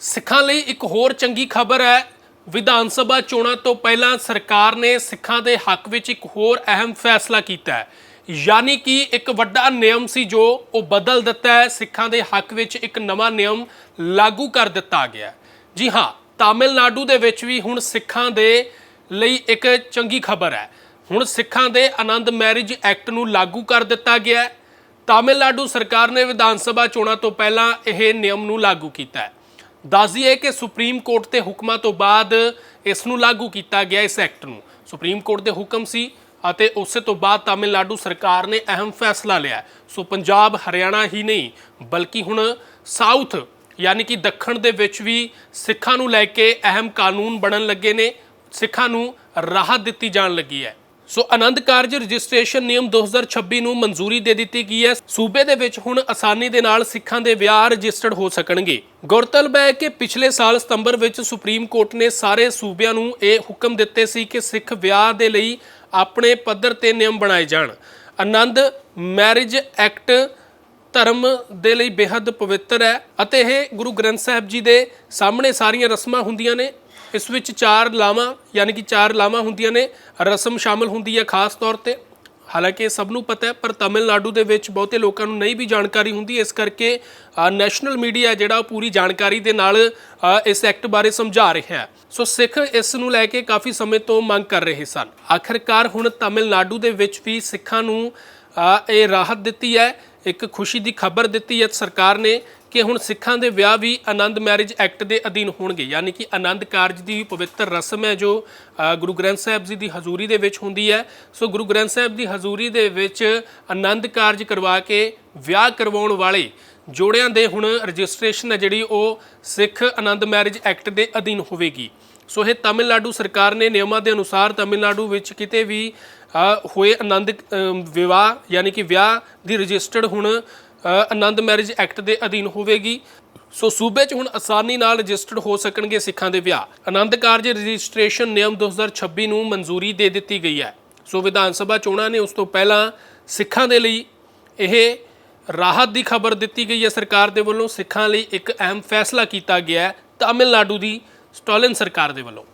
ਸਿੱਖਾਂ ਲਈ ਇੱਕ ਹੋਰ ਚੰਗੀ ਖਬਰ ਹੈ। ਵਿਧਾਨ ਸਭਾ ਚੋਣਾਂ ਤੋਂ ਪਹਿਲਾਂ ਸਰਕਾਰ ਨੇ ਸਿੱਖਾਂ ਦੇ ਹੱਕ ਵਿੱਚ ਇੱਕ ਹੋਰ ਅਹਿਮ ਫੈਸਲਾ ਕੀਤਾ ਹੈ। ਯਾਨੀ ਕਿ ਇੱਕ ਵੱਡਾ ਨਿਯਮ ਸੀ ਜੋ ਉਹ ਬਦਲ ਦਿੱਤਾ ਹੈ। ਸਿੱਖਾਂ ਦੇ ਹੱਕ ਵਿੱਚ ਇੱਕ ਨਵਾਂ ਨਿਯਮ ਲਾਗੂ ਕਰ ਦਿੱਤਾ ਗਿਆ ਜੀ ਹਾਂ, ਤਾਮਿਲਨਾਡੂ ਦੇ ਵਿੱਚ ਵੀ ਹੁਣ ਸਿੱਖਾਂ ਦੇ ਲਈ ਇੱਕ ਚੰਗੀ ਖਬਰ ਹੈ। ਹੁਣ ਸਿੱਖਾਂ ਦੇ ਆਨੰਦ ਮੈਰਿਜ ਐਕਟ ਨੂੰ ਲਾਗੂ ਕਰ ਦਿੱਤਾ ਗਿਆ ਹੈ। ਤਾਮਿਲਨਾਡੂ ਸਰਕਾਰ ਨੇ ਵਿਧਾਨ ਸਭਾ ਚੋਣਾਂ ਤੋਂ ਪਹਿਲਾਂ ਇਹ ਨਿਯਮ ਨੂੰ ਲਾਗੂ ਕੀਤਾ ਹੈ। ਦੱਸ ਦਈਏ ਕਿ ਸੁਪਰੀਮ ਕੋਰਟ ਦੇ ਹੁਕਮਾਂ ਤੋਂ ਬਾਅਦ ਇਸ ਨੂੰ ਲਾਗੂ ਕੀਤਾ ਗਿਆ ਇਸ ਐਕਟ ਨੂੰ। ਸੁਪਰੀਮ ਕੋਰਟ ਦੇ ਹੁਕਮ ਸੀ ਅਤੇ ਉਸੇ ਤੋਂ ਬਾਅਦ ਤਾਮਿਲਨਾਡੂ ਸਰਕਾਰ ਨੇ ਅਹਿਮ ਫੈਸਲਾ ਲਿਆ। ਸੋ ਪੰਜਾਬ ਹਰਿਆਣਾ ਹੀ ਨਹੀਂ, ਬਲਕਿ ਹੁਣ ਸਾਊਥ, ਯਾਨੀ ਕਿ ਦੱਖਣ ਦੇ ਵਿੱਚ ਵੀ ਸਿੱਖਾਂ ਨੂੰ ਲੈ ਕੇ ਅਹਿਮ ਕਾਨੂੰਨ ਬਣਨ ਲੱਗੇ ਨੇ, ਸਿੱਖਾਂ ਨੂੰ ਰਾਹਤ ਦਿੱਤੀ ਜਾਣ ਲੱਗੀ ਹੈ। ਸੋ ਆਨੰਦ ਕਾਰਜ ਰਜਿਸਟ੍ਰੇਸ਼ਨ ਨਿਯਮ 2026 ਨੂੰ ਮਨਜ਼ੂਰੀ ਦੇ ਦਿੱਤੀ ਗਈ ਹੈ। ਸੂਬੇ ਦੇ ਵਿੱਚ ਹੁਣ ਆਸਾਨੀ ਦੇ ਨਾਲ ਸਿੱਖਾਂ ਦੇ ਵਿਆਹ ਰਜਿਸਟਰਡ ਹੋ ਸਕਣਗੇ। ਗੌਰਤਲਬ ਹੈ ਕਿ ਪਿਛਲੇ ਸਾਲ ਸਤੰਬਰ ਵਿੱਚ ਸੁਪਰੀਮ ਕੋਰਟ ਨੇ ਸਾਰੇ ਸੂਬਿਆਂ ਨੂੰ ਇਹ ਹੁਕਮ ਦਿੱਤੇ ਸੀ ਕਿ ਸਿੱਖ ਵਿਆਹ ਦੇ ਲਈ ਆਪਣੇ ਪੱਧਰ ਤੇ ਨਿਯਮ ਬਣਾਏ ਜਾਣ। ਆਨੰਦ ਮੈਰਿਜ ਐਕਟ ਧਰਮ ਦੇ ਲਈ ਬੇहद ਪਵਿੱਤਰ ਹੈ ਅਤੇ ਇਹ ਗੁਰੂ ਗ੍ਰੰਥ ਸਾਹਿਬ ਜੀ ਦੇ ਸਾਹਮਣੇ ਸਾਰੀਆਂ ਰਸਮਾਂ ਹੁੰਦੀਆਂ ਨੇ। ਇਸ ਵਿੱਚ ਚਾਰ ਲਾਵਾਂ, ਯਾਨੀ ਕਿ ਚਾਰ ਲਾਵਾਂ ਹੁੰਦੀਆਂ ਨੇ। ਰਸਮ ਸ਼ਾਮਲ ਹੁੰਦੀ ਹੈ ਖਾਸ ਤੌਰ ਤੇ। ਹਾਲਾਂਕਿ ਇਹ ਸਭ ਨੂੰ ਪਤਾ ਹੈ, ਪਰ ਤਾਮਿਲਨਾਡੂ ਦੇ ਵਿੱਚ ਬਹੁਤੇ ਲੋਕਾਂ ਨੂੰ ਨਹੀਂ ਵੀ ਜਾਣਕਾਰੀ ਹੁੰਦੀ। ਇਸ ਕਰਕੇ ਨੈਸ਼ਨਲ ਮੀਡੀਆ ਜਿਹੜਾ ਉਹ ਪੂਰੀ ਜਾਣਕਾਰੀ ਦੇ ਨਾਲ ਇਸ ਐਕਟ ਬਾਰੇ ਸਮਝਾ ਰਿਹਾ ਹੈ। ਸੋ ਸਿੱਖ ਇਸ ਨੂੰ ਲੈ ਕੇ ਕਾਫੀ ਸਮੇਂ ਤੋਂ ਮੰਗ ਕਰ ਰਹੇ ਸਨ। ਆਖਰਕਾਰ ਹੁਣ ਤਾਮਿਲਨਾਡੂ ਦੇ ਵਿੱਚ ਵੀ ਸਿੱਖਾਂ ਨੂੰ ਇਹ ਰਾਹਤ ਦਿੱਤੀ ਹੈ ਇੱਕ ਖੁਸ਼ੀ ਦੀ ਖਬਰ ਦਿੱਤੀ ਹੈ ਸਰਕਾਰ ਨੇ ਕਿ ਹੁਣ ਸਿੱਖਾਂ ਦੇ ਵਿਆਹ ਵੀ ਆਨੰਦ ਮੈਰਿਜ ਐਕਟ ਦੇ ਅਧੀਨ ਹੋਣਗੇ। ਯਾਨੀ ਕਿ ਆਨੰਦ ਕਾਰਜ ਦੀ ਪਵਿੱਤਰ ਰਸਮ ਹੈ ਜੋ ਗੁਰੂ ਗ੍ਰੰਥ ਸਾਹਿਬ ਜੀ ਦੀ ਹਜ਼ੂਰੀ ਦੇ ਵਿੱਚ ਹੁੰਦੀ ਹੈ। ਸੋ ਗੁਰੂ ਗ੍ਰੰਥ ਸਾਹਿਬ ਦੀ ਹਜ਼ੂਰੀ ਦੇ ਵਿੱਚ ਆਨੰਦ ਕਾਰਜ ਕਰਵਾ ਕੇ ਵਿਆਹ ਕਰਵਾਉਣ ਵਾਲੇ ਜੋੜਿਆਂ ਦੇ ਹੁਣ ਰਜਿਸਟ੍ਰੇਸ਼ਨ ਹੈ ਜਿਹੜੀ ਉਹ ਸਿੱਖ ਆਨੰਦ ਮੈਰਿਜ ਐਕਟ ਦੇ ਅਧੀਨ ਹੋਵੇਗੀ। ਸੋ ਇਹ ਤਾਮਿਲਨਾਡੂ ਸਰਕਾਰ ਨੇ ਨਿਯਮਾਂ ਦੇ ਅਨੁਸਾਰ ਤਾਮਿਲਨਾਡੂ ਵਿੱਚ ਕਿਤੇ ਵੀ ਹੋਏ ਆਨੰਦ ਵਿਵਾਹ ਯਾਨੀ ਕਿ ਵਿਆਹ ਦੀ ਰਜਿਸਟਰਡ ਹੁਣ ਆਨੰਦ ਮੈਰਿਜ ਐਕਟ ਦੇ ਅਧੀਨ ਹੋਵੇਗੀ। ਸੋ ਸੂਬੇ 'ਚ ਹੁਣ ਆਸਾਨੀ ਨਾਲ ਰਜਿਸਟਰਡ ਹੋ ਸਕਣਗੇ ਸਿੱਖਾਂ ਦੇ ਵਿਆਹ। ਆਨੰਦ ਕਾਰਜ ਰਜਿਸਟ੍ਰੇਸ਼ਨ ਨਿਯਮ 2026 ਨੂੰ ਮਨਜ਼ੂਰੀ ਦੇ ਦਿੱਤੀ ਗਈ ਹੈ। ਸੋ ਵਿਧਾਨ ਸਭਾ ਚੋਣਾਂ ਨੇ ਉਸ ਤੋਂ ਪਹਿਲਾਂ ਸਿੱਖਾਂ ਦੇ ਲਈ ਇਹ ਰਾਹਤ ਦੀ ਖਬਰ ਦਿੱਤੀ ਗਈ ਹੈ ਸਰਕਾਰ ਦੇ ਵੱਲੋਂ ਸਿੱਖਾਂ ਲਈ ਇੱਕ ਅਹਿਮ ਫੈਸਲਾ ਕੀਤਾ ਗਿਆ ਹੈ ਤਾਮਿਲਨਾਡੂ ਦੀ ਸਟਾਲਿਨ ਸਰਕਾਰ ਦੇ ਵੱਲੋਂ।